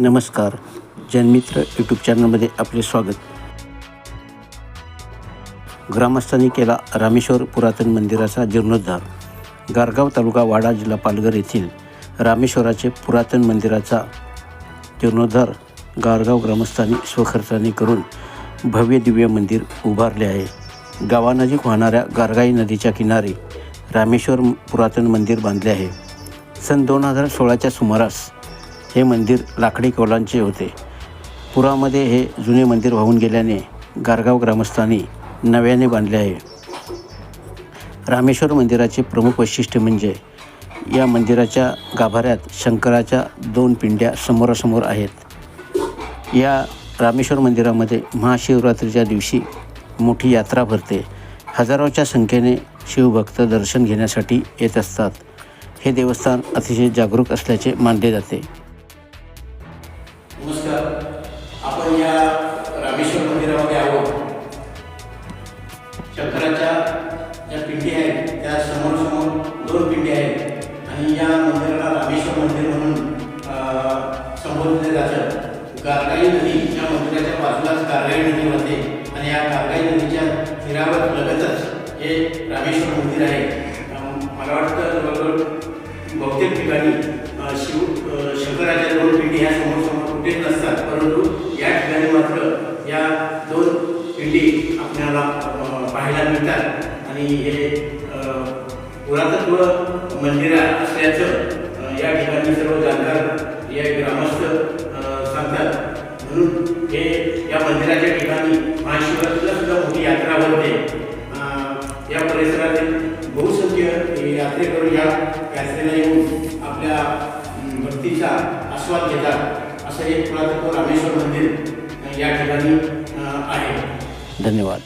नमस्कार. जनमित्र यूट्यूब चॅनलमध्ये आपले स्वागत. ग्रामस्थांनी केला रामेश्वर पुरातन मंदिराचा जीर्णोद्धार. गारगाव तालुका वाडा जिल्हा पालघर येथील रामेश्वराचे पुरातन मंदिराचा जीर्णोद्धार गारगाव ग्रामस्थांनी स्वखर्चाने करून भव्य दिव्य मंदिर उभारले आहे. गावानजीक वाहणाऱ्या गारगाई नदीच्या किनारी रामेश्वर पुरातन मंदिर बांधले आहे. सन दोन हजार सोळाच्या सुमारास हे मंदिर लाकडी कौलांचे होते. पुरामध्ये हे जुने मंदिर वाहून गेल्याने गारगाव ग्रामस्थांनी नव्याने बांधले आहे. रामेश्वर मंदिराचे प्रमुख वैशिष्ट्य म्हणजे या मंदिराच्या गाभाऱ्यात शंकराच्या दोन पिंड्या समोरासमोर आहेत. या रामेश्वर मंदिरामध्ये महाशिवरात्रीच्या दिवशी मोठी यात्रा भरते. हजारोच्या संख्येने शिवभक्त दर्शन घेण्यासाठी येत असतात. हे देवस्थान अतिशय जागरूक असल्याचे मानले जाते. नमस्कार. आपण या रामेश्वर मंदिरामध्ये आहोत. शंकराच्या ज्या पिंडी आहेत त्या समोर समोर दोन पिंडी आहेत. आणि या मंदिराला रामेश्वर मंदिर म्हणून संबोधले जातं. गारगाई नदी या मंदिराच्या बाजूलाच गारगाई नदी वाहते आणि या गारगाई नदीच्या तीरावर लगतच हे रामेश्वर मंदिर आहे. मला वाटतं जवळजवळ बहुतेक ठिकाणी शिव अ, शंकराच्या दोन पिंडी ह्या समोर समोर कुठेच नसतात परंतु या ठिकाणी मात्र या दोन पिंडी आपल्याला पाहायला मिळतात. आणि हे पुरातत्व मंदिर असल्याचं या ठिकाणी सर्व जाणकार या ग्रामस्थ सांगतात. म्हणून हे या मंदिराच्या ठिकाणी महाशिवरात्रीला सुद्धा मोठी यात्रा भरते. या परिसरातील बहुसंख्य यात्रेकरू या यात्रेला येऊन आपल्या भक्तीचा आस्वाद घेतात. असं एक पुरातत्व रामेश्वर मंदिर या ठिकाणी धन्यवाद.